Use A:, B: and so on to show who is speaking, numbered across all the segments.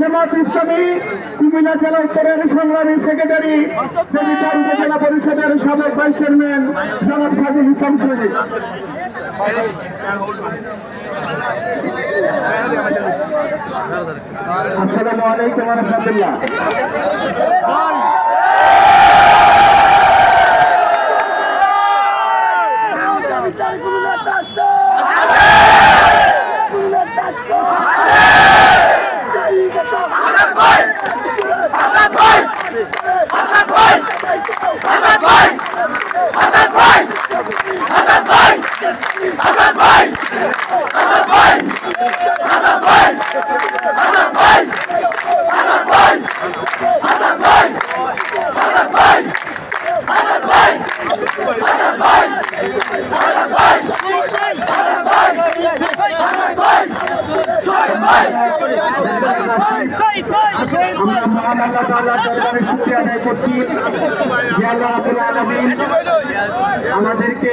A: জামাত ইসলামী কুমিল্লা জেলা উত্তরের সংগ্রামী সেক্রেটারি, জেলা পরিষদের সাবেক ভাইস চেয়ারম্যান জনাব সাজিদ ইসলাম শরীফ আসসালামু আলাইকুম রহমতুল্লাহ। আমরা মহান করছি যে আল্লাহ আমাদেরকে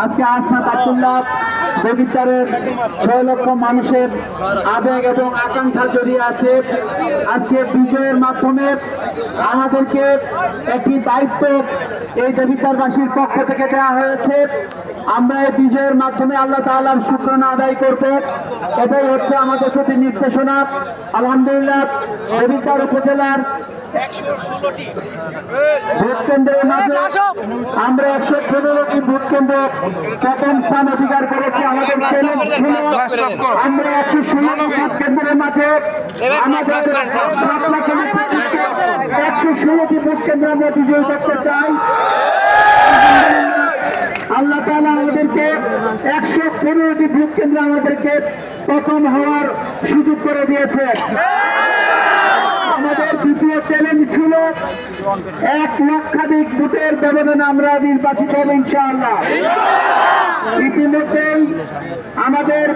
A: আজকে আসনাদ আব্দুল্লাহ বগিরদারের ছয় লক্ষ মানুষের আবেগ এবং আকাঙ্ক্ষা জড়িয়ে আছে। আজকে বিজয়ের মাধ্যমে আমাদেরকে একটি দায়িত্ব এই দেবিদ্বারবাসীর পক্ষ থেকে দেওয়া হয়েছে। আমরা এই বিজয়ের মাধ্যমে আল্লাহ তাআলার শুক্রানা আদায় করব। এটাই হচ্ছে আমাদের প্রতি নির্দেশনা। আলহামদুলিল্লাহ দেবিদ্বার উপজেলার ভোট কেন্দ্রের মাঝে আমরা একশো পনেরোটি ভোট কেন্দ্র প্রথম স্থান অধিকার করেছি। আমাদের আমরা একশো ষোলোটি ভোট কেন্দ্রের মাঝে আমাদের একশো ষোলোটি ভোট কেন্দ্র আমরা বিজয় করতে চাই। আল্লাহ তাআলা আমাদেরকে একশো পনেরোটি ভোট কেন্দ্র আমাদেরকে প্রথম হওয়ার সুযোগ করে দিয়েছে। আমাদের দ্বিতীয় চ্যালেঞ্জ ছিল এক লক্ষাধিক ভোটের ব্যবধানে আমরা নির্বাচিত হব ইনশাআল্লাহ। ইতিমধ্যেই আমাদের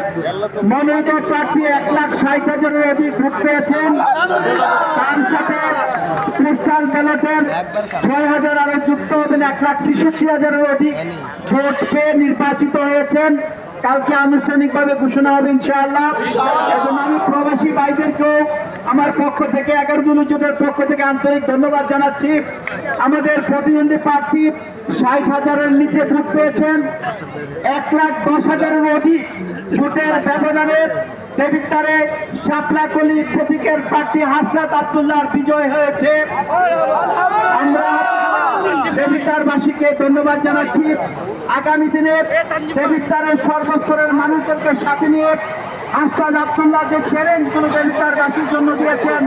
A: মনোনীত প্রার্থী এক লাখ ষাট হাজারের অধিক ভোট পেয়েছেন। তার সাথে ব্যালটের ছয় হাজার আরও যুক্ত হবেন এক লাখ ছেষট্টি হাজারের অধিক ভোট পেয়ে নির্বাচিত হয়েছেন। কালকে আনুষ্ঠানিকভাবে ঘোষণা হবে ইনশাআল্লাহ। এবং আমি প্রবাসী ভাইদেরকেও আমার পক্ষ থেকে এগারো দুলু জোটের পক্ষ থেকে আন্তরিক ধন্যবাদ জানাচ্ছি। আমাদের প্রতিদ্বন্দ্বী প্রার্থী ষাট হাজারের নিচে ভোট পেয়েছেন। এক লাখ দশ হাজারের অধিক ভোটের ব্যবধানে দেবিদ্বারে শাপলাকলি প্রতীকের প্রার্থী হাসনাত আবদুল্লাহর বিজয় হয়েছে। আমরা দেবিদ্বারবাসীকে ধন্যবাদ জানাচ্ছি। আগামী দিনে দেবিদ্বারের সর্বস্তরের মানুষদেরকে সাথে নিয়ে আস্তাদ আবদুল্লাহ যে চ্যালেঞ্জগুলো দেবিদ্বারবাসীর জন্য দিয়েছেন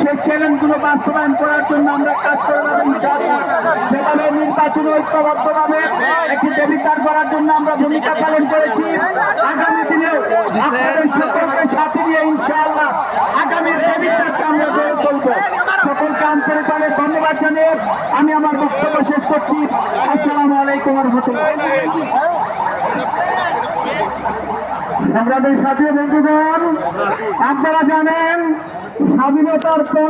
A: সেই চ্যালেঞ্জগুলো বাস্তবায়ন করার জন্য আমরা কাজ করে যাব ইনশাআল্লাহ। যেভাবে নির্বাচন ঐক্যবদ্ধভাবে একটি দেবিদ্বার করার জন্য আমরা ভূমিকা পালন করেছি। আগামী দিনেও আপনাদের সকলকে সাথে নিয়ে ইনশাআল্লাহ আগামীর দেবিদ্বারকে আমরা গড়ে তুলবো। সকলকে আন্তরিকভাবে ধন্যবাদ জানিয়ে আমি আমার বক্তব্য শেষ করছি। আসসালামু আলাইকুম রহমতুল্লাহ। সংগ্রামী সাথে বন্ধুগণ আপনারা জানেন স্বাধীনতার পরে